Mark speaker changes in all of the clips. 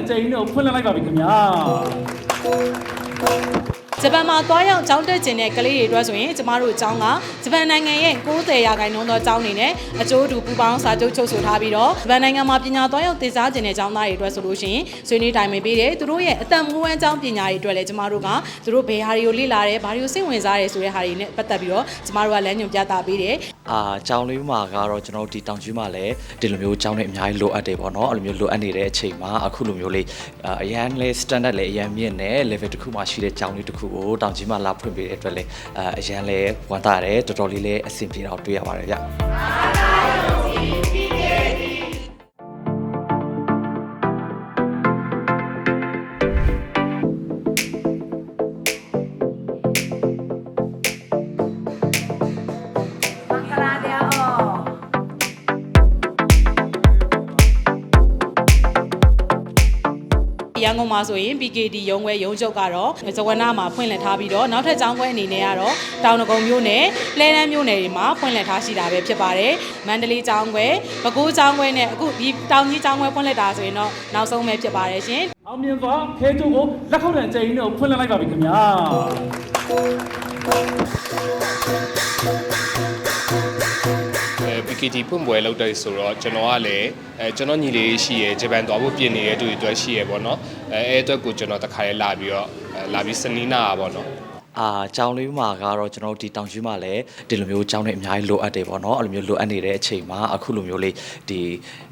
Speaker 1: တဲ့အကြိမ်တွေကိုဖွင့်လှစ်လိုက်ပါပြီခင်ဗျာ
Speaker 2: ဂျပန်မှာသွားရောက်ကျောင်းတက်ကျင်တဲ့ကလေးတွေအတွက်ဆိုရင်ကျမတို့ကျောင်းကဂျပန်နိုင်ငံရဲ့90ရာခိုင်နှုန်းသောကျောင်းတွေနဲ့အကျိုးတူပူးပေါင်းစာချုပ်ချုပ်ဆိုထားပြီးတော့ဂျပန်နိုင်ငံမှာပညာသွားရောက်သင်ကြားကျင်တဲ့ကျောင်းသားတွေအတွက်ဆိုလို့ရှိရင်ဆွေးနွေးတိုင်ပင်ပေးတယ်သူတို့ရဲ့အသက်မွေးဝမ်းကျောင်းပညာတွေအတွက်လည်းကျမတို့ကသူတို့ဘယ်ဟာတွေကိုလေ့လာတယ်ဘာတွေကိုစိတ်ဝင်စားတယ်ဆိုတဲ့ဟာတွေနဲ့ပတ်သက်ပြီးတော့ကျမတို့ကလမ်းညွှန်ပြသပေးတယ်
Speaker 3: အာကျောင်းလေးမှာကတော့ကျွန်တော်တို့ဒီတောင်ကြီးမှာလည်းဒီလိုမျိုးကျောင်းတွေအများကြီးလိုအပ်တယ်ပေါ့နော်အဲ့လိုမျိုးလိုအပ်နေတဲ့အချိန်မှာအခုလိုမျိုးလေးအာအရန်လေး standard လေးအရန်မြင့်တဲ့ level တစ်ခုမှရှိတဲ့ကျောင်းလေးတစ်ခုကိုတောင်ကြီးမှာလာဖွင့်ပေးတဲ့အတွက်လည်းအာအရန်လေးဝမ်းသာတယ်တော်တော်လေးလည်းအဆင်ပြေတော့တွေ့ရပါတယ်ဗျ
Speaker 2: ရန်ကုန်မှာဆိုရင် PKD ရုံးခွဲရုံးချုပ်ကတော့ဇဝနာမှာဖွင့်လှစ်ထားပြီးတော့နောက်ထပ်ကျောင်းခွဲအနေနဲ့ကတော့တောင်ငကုံမြို့နယ်လှဲတန်းမြို့နယ်တွေမှာဖွင့်လှစ်ထားရှိတာပဲဖြစ်ပါတယ်။မန္တလေးကျောင်းခွဲပဲခူးကျောင်းခွဲနဲ့အခုဒီတောင်ကြီးကျောင်းခွဲဖွင့်လှစ်တာဆိုရင်တော့နောက်ဆုံးပဲဖြစ်ပါတယ်ရှင်။
Speaker 1: အောင်မြင်စွာခဲကျိုးကိုလက်ခုပ်တဲ့အကြိမ်တွေကိုဖွင့်လှစ်လိုက်ပါပြီခင်ဗျာ
Speaker 4: အဲ PKT ဖွင့်ပွဲလောက်တယ်ဆိုတော့ကျွန်တော်ကလည်းအဲကျွန်တော်ညီလေးရှိရယ်ဂျပန်သွားဖို့ပြင်နေတဲ့သူတွေအတွက်ရှိရယ်ပေါ့နော်အဲအဲအတွက်ကိုကျွန်တော်တခါရဲလာပြီးတော့အဲလာပြီးစနီးနာပါပေါ့နော်
Speaker 3: အာကျောင်းလေးမှာကတော့ကျွန်တော်တို့ဒီတောင်ကြီးမှာလည်းဒီလိုမျိုးကျောင်းတွေအများကြီးလိုအပ်တယ်ပေါ့နော်အဲ့လိုမျိုးလိုအပ်နေတဲ့အချိန်မှာအခုလိုမျိုးလေးဒီ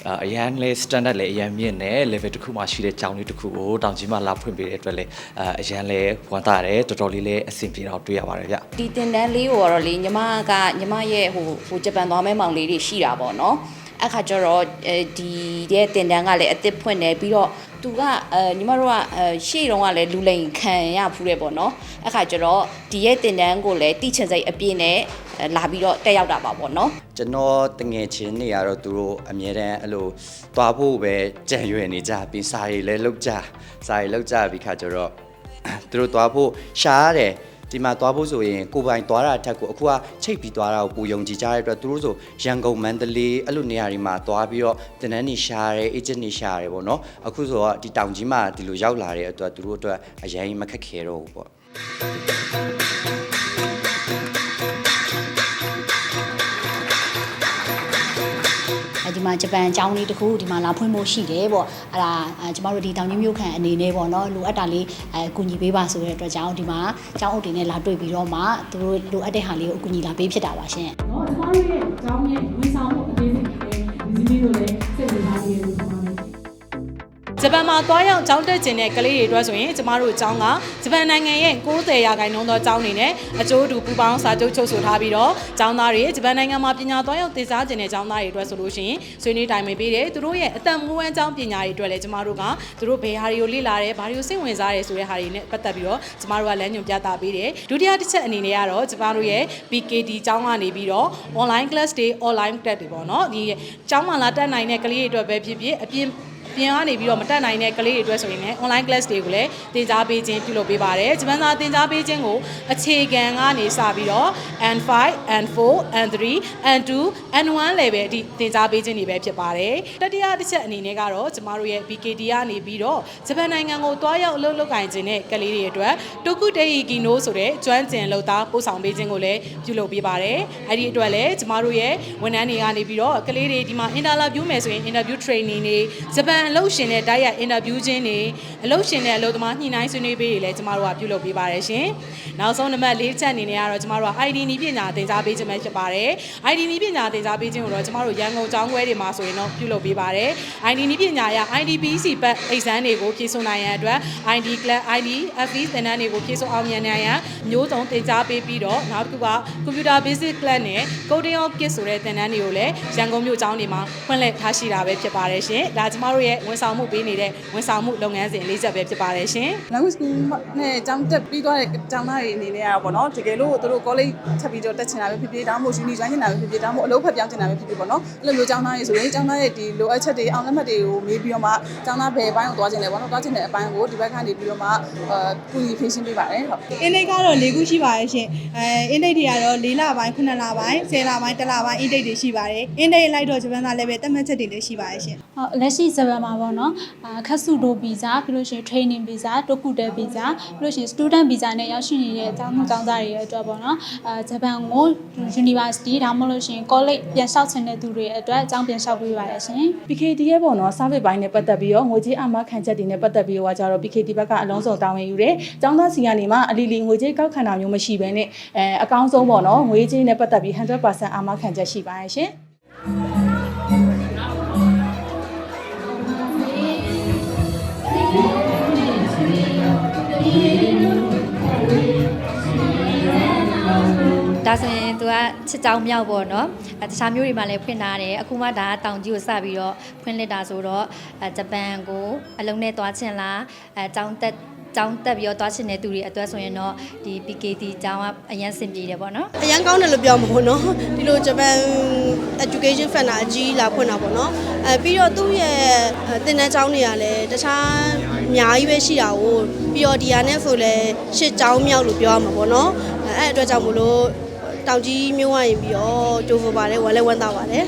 Speaker 3: အာအရန်လေး standard လေးအရန်မြင့်တဲ့ level တစ်ခုမှရှိတဲ့ကျောင်းလေးတစ်ခုကိုတောင်ကြီးမှာလာဖွင့်ပေးတဲ့အတွက်လည်းအာအရန်လေးဝမ်းသာတယ်တော်တော်လေးလည်းအဆင်ပြေတော့တွေ့ရပါတယ်ဗျ
Speaker 5: ဒီတင်တန်းလေးကိုတော့လေညီမကညီမရဲ့ဟိုဟိုဂျပန်သွားမဲမောင်လေးတွေရှိတာပေါ့နော် အခါကျတော့အဲဒီရဲ့တင်တန်းကလည်းအစ်စ်ဖွင့်တယ်ပြီးတော့သူကအဲညီမတို့ကအဲရှေ့တုန်းကလည်းလူလိန်ခံရဖူးတယ်ပေါ့နော်အခါကျတော့ဒီရဲ့တင်တန်းကိုလည်းတိချင်စိတ်အပြည့်နဲ့အဲလာပြီးတော့တက်ရောက်တာပါပေါ့နော်
Speaker 6: ကျွန်တော်တငယ်ချင်းတွေကတော့သူတို့အမြဲတမ်းအဲ့လိုသွားဖို့ပဲကြံရွယ်နေကြပြီးစာရီလည်းလောက်ကြစာရီလောက်ကြပြီးခါကျတော့သူတို့သွားဖို့ရှားရတယ် ဒီမှာသွားဖို့ဆိုရင်ကိုယ်ပိုင်သွားတာအထက်ကိုအခုကချိတ်ပြီးသွားတာကိုပူယုံကြည်ကြတဲ့အတွက်သူတို့ဆိုရန်ကုန်မန္တလေးအဲ့လိုနေရာတွေမှာသွားပြီးတော့တင်တန်းနေရှားတယ်အေဂျင့်နေရှားတယ်ပေါ့နော်အခုဆိုတော့ဒီတောင်ကြီးမှာဒီလိုရောက်လာတဲ့အတွက်သူတို့အတွက်အရင်မခက်ခဲတော့ဘူးပေါ့
Speaker 7: ဒီမှာဂျပန်အကြောင်းလေးတခုဒီမှာလာဖွင့်ဖို့ရှိတယ်ပေါ့အဲ့ဒါကျမတို့ဒီတောင်ကြီးမြို့ခံအနေနဲ့ပေါ့နော်လိုအပ်တာလေးအဲကူညီပေးပါဆိုတဲ့အတွက်ကြောင့်ဒီမှာအကြောင်းအုပ်တွေနဲ့လာတွေ့ပြီးတော့မှသူတို့လိုအပ်တဲ့ဟာလေးကိုအကူအညီလာပေးဖြစ်တာပါရှင်။
Speaker 8: ဟောကျမတို့ရဲ့အကြောင်းရဲ့ဝန်ဆောင်မှုအသေးစိတ်တွေဒီစီးရီးကိုလည်းစိတ်ဝင်စားပြီးရပါ
Speaker 2: ဂျပန်မှာသွားရောက်ကျောင်းတက်ကျင်တဲ့ကလေးတွေအတွက်ဆိုရင်ကျမတို့ကျောင်းကဂျပန်နိုင်ငံရဲ့90ရာခိုင်နှုန်းသောကျောင်းတွေနဲ့အကျိုးတူပူးပေါင်းစာချုပ်ချုပ်ဆိုထားပြီးတော့ကျောင်းသားတွေဂျပန်နိုင်ငံမှာပညာသွားရောက်သင်ကြားကျင်တဲ့ကျောင်းသားတွေအတွက်ဆိုလို့ရှိရင်ဆွေးနွေးတိုင်ပင်ပေးတယ်သူတို့ရဲ့အသက်မွေးဝမ်းကျောင်းပညာတွေအတွက်လည်းကျမတို့ကသူတို့ဘယ်ဟာတွေကိုလေ့လာတယ်ဘာတွေကိုစိတ်ဝင်စားတယ်ဆိုတဲ့ဟာတွေနဲ့ပတ်သက်ပြီးတော့ကျမတို့ကလမ်းညွှန်ပြသပေးတယ်ဒုတိယတစ်ချက်အနေနဲ့ကတော့ကျမတို့ရဲ့ PKD ကျောင်းကနေပြီးတော့ online class တွေ online တက်တွေပေါ့နော်ဒီကျောင်းမှာလာတက်နိုင်တဲ့ကလေးတွေအတွက်ပဲဖြစ်ဖြစ်အပြင် ပြင်ကနေပြီးတော့မတက်နိုင်တဲ့ကလေးတွေအတွက်ဆိုရင်လည်း online class တွေကိုလည်းသင်ကြားပေးခြင်းပြုလုပ်ပေးပါတယ်။ဂျပန်စာသင်ကြားပေးခြင်းကိုအခြေခံကနေစပြီးတော့ N5, N4, N3, N2, N1 level အထိသင်ကြားပေးခြင်းတွေပဲဖြစ်ပါတယ်။တတိယတစ်ချက်အနေနဲ့ကတော့ကျမတို့ရဲ့ BKD ကနေပြီးတော့ဂျပန်နိုင်ငံကိုတွားရောက်အလုပ်လုပ်ကိုင်ခြင်းတဲ့ကလေးတွေအတွက်တိုကုတေဟီကီနိုဆိုတဲ့ကျွမ်းကျင်လုပ်သားပို့ဆောင်ပေးခြင်းကိုလည်းပြုလုပ်ပေးပါတယ်။အဲဒီအတွက်လည်းကျမတို့ရဲ့ဝန်ထမ်းတွေကနေပြီးတော့ကလေးတွေဒီမှာ interview မယ်ဆိုရင် interview training တွေဂျပန်အလုပ်ရှင်တဲ့တိုက်ရိုက် interview ခြင်းတွေအလုပ်ရှင်တဲ့အလုပ်သမားညှိနှိုင်းဆွေးနွေးပေးတွေလည်းကျမတို့ကပြုလုပ်ပေးပါတယ်ရှင်။နောက်ဆုံးနံပါတ်၄ချက်အနေနဲ့ကတော့ကျမတို့က ID နည်းပညာသင်ကြားပေးခြင်းပဲဖြစ်ပါတယ်။ ID နည်းပညာသင်ကြားပေးခြင်းကိုတော့ကျမတို့ရန်ကုန်ကျောင်းခွဲတွေမှာဆိုရင်တော့ပြုလုပ်ပေးပါတယ်။ ID နည်းပညာရ IDPC ပတ် exam တွေကိုဖြေဆိုနိုင်ရန်အတွက် ID class ID FE သင်တန်းတွေကိုဖြေဆိုအောင်မြင်နိုင်ရန်မျိုးစုံသင်ကြားပေးပြီးတော့နောက်တစ်ခုက computer basic class နဲ့ coding of kit ဆိုတဲ့သင်တန်းတွေကိုလည်းရန်ကုန်မြို့ကျောင်းတွေမှာဖွင့်လှစ်ထားရှိတာပဲဖြစ်ပါတယ်ရှင်။ဒါကျမတို့ရဲ့ဝန်ဆောင်မှုပေးနေတဲ့ဝန်ဆောင်မှုလုပ်ငန်းစဉ်လေးချက်ပဲဖြစ်ပါတယ်ရှင်။
Speaker 9: language school နဲ့ကျောင်းတက်ပြီးသွားတဲ့ကျောင်းသားတွေအနေနဲ့ကတော့ပေါ့နော်တကယ်လို့သူတို့ college ထပ်ပြီးတော့တက်ချင်တာပဲဖြစ်ဖြစ်တောင်းဖို့ uni join ချင်တာပဲဖြစ်ဖြစ်တောင်းဖို့အလုပ်ဖက်ပြောင်းချင်တာပဲဖြစ်ဖြစ်ပေါ့နော်အဲ့လိုမျိုးကျောင်းသားတွေဆိုရင်ကျောင်းသားရဲ့ဒီလိုအပ်ချက်တွေအောင်လက်မှတ်တွေကိုမေးပြီးတော့မှကျောင်းသားဘယ်ဘိုင်းကိုသွားချင်လဲပေါ့နော်သွားချင်တဲ့အပိုင်းကိုဒီဘက်ကနေပြီးတော့မှအာကူညီဖြည့်ရှင်းပေးပါတယ်ဟုတ်
Speaker 10: အင်းဒိတ်ကတော့၄ခုရှိပါတယ်ရှင်အဲအင်းဒိတ်တွေကတော့၄လပိုင်း9လပိုင်း10လပိုင်း1လပိုင်းအင်းဒိတ်တွေရှိပါတယ်အင်းဒိတ်လိုက်တော့ဂျပန်သားလည်းပဲတက်မှတ်ချက်တွေလည်းရှိပါတယ်ရှင်
Speaker 11: ဟုတ်လက်ရှိဂျပန်န်မှာပေါ့နော်အာခက်စုဒိုဗီဇာပြီးလို့ရှိရင် training visa တိုကူတဲဗီဇာပြီးလို့ရှိရင် student visa နဲ့ရောက်ရှိနေတဲ့အကြောင်းမှုကျောင်းသားတွေရဲ့အတွက်ပေါ့နော်အာဂျပန်ကို university ဒါမှမဟုတ်လို့ရှိရင် college ပြန်လျှောက်ချင်တဲ့သူတွေအတွက်အကြောင်းပြန်လျှောက်ပေးပါရရှင်
Speaker 9: PKD ရဲ့ပေါ့နော် service ဘိုင်းနဲ့ပတ်သက်ပြီးတော့ငွေကြေးအမခံချက်တွေနဲ့ပတ်သက်ပြီးတော့ကြတော့ PKD ဘက်ကအလုံးစုံတာဝန်ယူတယ်။ကျောင်းသားစီကနေမှအလီလီငွေကြေးကောက်ခံတာမျိုးမရှိဘဲနဲ့အဲအကောင်းဆုံးပေါ့နော်ငွေကြေးနဲ့ပတ်သက်ပြီး100%အမခံချက်ရှိပါရဲ့ရှင်။
Speaker 5: ဒါဆိုရင်သူကချစ်ကြောင်မြောက်ပေါ့နော်တခြားမျိုးတွေမှာလည်းဖွင့်ထားတယ်အခုမှဒါတောင်ကြီးကိုစပြီးတော့ဖွင့်လက်တာဆိုတော့ဂျပန်ကိုအလုံးနဲ့သွားချင်လားအဲကြောင်တက်ကြောင်းတက်ပြီးတော့သွားချင်တဲ့သူတွေအတွက်ဆိုရင်တော့ဒီ PKT ကြောင်းကအရန်စင်ပြေတယ်ပေါ့နော်
Speaker 10: အရန်ကောင်းတယ်လို့ပြောမှာပေါ့နော်ဒီလိုဂျပန် education fund အကြီးလာဖွင့်တာပေါ့နော်အဲပြီးတော့သူ့ရဲ့သင်တန်းကျောင်းတွေကလည်းတခြားအများကြီးပဲရှိတာကိုပြီးတော့ဒီဟာနဲ့ဆိုလဲရှစ်ကျောင်းမြောက်လို့ပြောရမှာပေါ့နော်အဲအဲ့အတွက်ကြောင့်မလို့ တောင်ကြီးမျိုးဝရင်ပြီးတော့ဂျိုးဖပါတယ်ဝမ်းလဲဝမ်းသာပါတယ်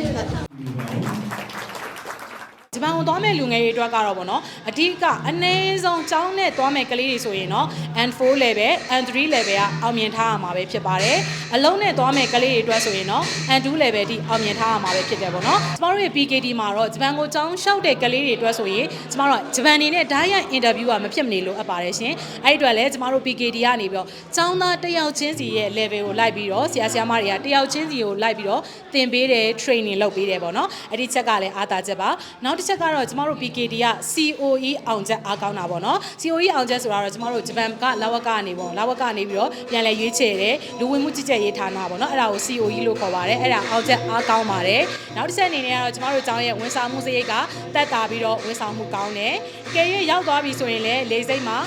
Speaker 2: ဂျပန်ကိုသွားမဲ့လူငယ်တွေအတွက်ကတော့ဗောနော်အဓိကအနည်းဆုံးကျောင်းနဲ့သွားမဲ့ကလေးတွေဆိုရင်တော့ N4 level N3 level ကအောင်မြင်ထားရမှာပဲဖြစ်ပါတယ်အလုံးနဲ့သွားမဲ့ကလေးတွေအတွက်ဆိုရင်တော့ N2 level ထိအောင်မြင်ထားရမှာပဲဖြစ်တယ်ဗောနော်ကျမတို့ရဲ့ PKD မှာတော့ဂျပန်ကိုကျောင်းလျှောက်တဲ့ကလေးတွေအတွက်ဆိုရင်ကျမတို့ကဂျပန်နေနဲ့ဓာတ်ရိုက်အင်တာဗျူးကမဖြစ်မနေလို့အပ်ပါတယ်ရှင်အဲ့ဒီအတွက်လည်းကျမတို့ PKD ကနေပြီးတော့ကျောင်းသားတစ်ယောက်ချင်းစီရဲ့ level ကိုလိုက်ပြီးတော့ဆရာဆရာမတွေကတစ်ယောက်ချင်းစီကိုလိုက်ပြီးတော့သင်ပေးတယ် training လုပ်ပေးတယ်ဗောနော်အဲ့ဒီချက်ကလည်းအားသာချက်ပါနောက်တစ်ချက်ကတော့ကျမတို့ PKD က COE အောင်ချက်အားကောင်းတာဗောနော် COE အောင်ချက်ဆိုတာတော့ကျမတို့ဂျပန်ကလာဝကနေဗောလာဝကနေပြီးတော့ပြန်လဲရွေးချယ်တယ်လူဝင်မှုကြီးကြပ်ရေးဌာနဗောနော်အဲ့ဒါကို COE လို့ခေါ်ပါတယ်အဲ့ဒါအောင်ချက်အားကောင်းပါတယ်နောက်တစ်ချက်အနေနဲ့ကတော့ကျမတို့ကျောင်းရဲ့ဝန်ဆောင်မှုစရိတ်ကတက်တာပြီးတော့ဝန်ဆောင်မှုကောင်းတယ်ကဲရွရောက်သွားပြီဆိုရင်လည်းလေစိတ်မှာ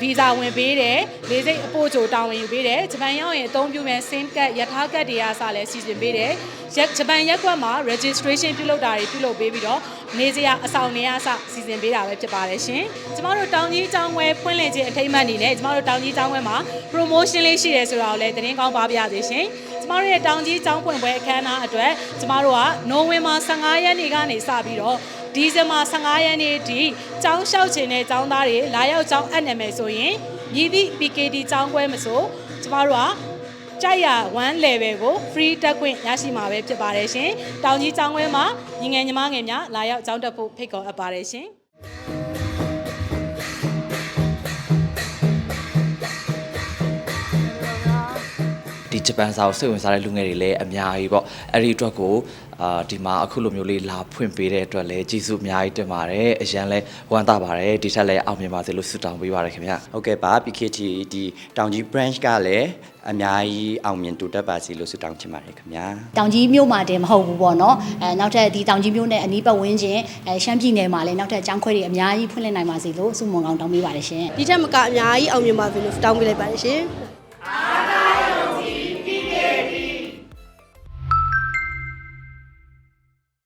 Speaker 2: ဗီဇာဝင်ပေးတယ်လေစိတ်အပို့ချိုတာဝန်ယူပေးတယ်ဂျပန်ရောက်ရင်အသုံးပြုမဲ့ SIM ကတ်ယထာကတ်တွေကစလည်းစီစဉ်ပေးတယ်ရက်ဂျပန်ရက်ကွက်မှာ registration ပြုလုပ်တာတွေပြုလုပ်ပေးပြီးတော့နေစရာအဆောင်နေရအစစီစဉ်ပေးတာပဲဖြစ်ပါတယ်ရှင်ကျမတို့တောင်ကြီးကျောင်းဝဲဖွင့်လှစ်ခြင်းအထိမ်းအမှတ်အနေနဲ့ကျမတို့တောင်ကြီးကျောင်းဝဲမှာ promotion လေးရှိတယ်ဆိုတာကိုလည်းသတင်းကောင်းပါပြစေရှင် ကျမတို့ရဲ့တောင်ကြီးကျောင်းဖွင့်ပွဲအခမ်းအနားအတွက်ကျမတို့ကနိုဝင်ဘာ15ရက်နေ့ကနေစပြီးတော့ဒီဇင်ဘာ15ရက်နေ့ထိကျောင်းလျှောက်ခြင်းတဲ့ကျောင်းသားတွေလာရောက်ကျောင်းအပ်နေမယ်ဆိုရင်မြည်သည့် PKD ကျောင်းပွဲမဆိုကျမတို့ကကြိုက်ရ1 level ကို free တက်ခွင့်ရရှိမှာပဲဖြစ်ပါတယ်ရှင်။တောင်ကြီးကျောင်းခွဲမှာညီငယ်ညီမငယ်များလာရောက်ကျောင်းတက်ဖို့ဖိတ်ခေါ်အပ်ပါတယ်ရှင်။
Speaker 3: ဂျပန်စာကိုစိတ်ဝင်စားတဲ့လူငယ်တွေလည်းအများကြီးပေါ့အဲ့ဒီအတွက်ကိုအာဒီမှာအခုလိုမျိုးလေးလာဖွင့်ပေးတဲ့အတွက်လည်းကျေးဇူးအများကြီးတင်ပါတယ်အရန်လဲဝမ်းသာပါတယ်ဒီထက်လည်းအောင်မြင်ပါစေလို့ဆုတောင်းပေးပါရခင်ဗျာ
Speaker 6: ဟုတ်ကဲ့ပါ PKT ဒီတောင်ကြီး branch ကလည်းအများကြီးအောင်မြင်တိုးတက်ပါစေလို့ဆုတောင်းချင်ပါတယ်ခင်ဗျာ
Speaker 7: တောင်ကြီးမြို့မှာတင်မဟုတ်ဘူးပေါ့နော်အဲနောက်ထပ်ဒီတောင်ကြီးမြို့နဲ့အနီးပတ်ဝန်းကျင်အဲရှမ်းပြည်နယ်မှာလည်းနောက်ထပ်ကျောင်းခွဲတွေအများကြီးဖွင့်လှစ်နိုင်ပါစေလို့ဆုမွန်ကောင်းတောင်းပေးပါတယ်ရှင်
Speaker 10: ဒီထက်မကအများကြီးအောင်မြင်ပါပြီလို့တောင်းပေးလိုက်ပါတယ်ရှင်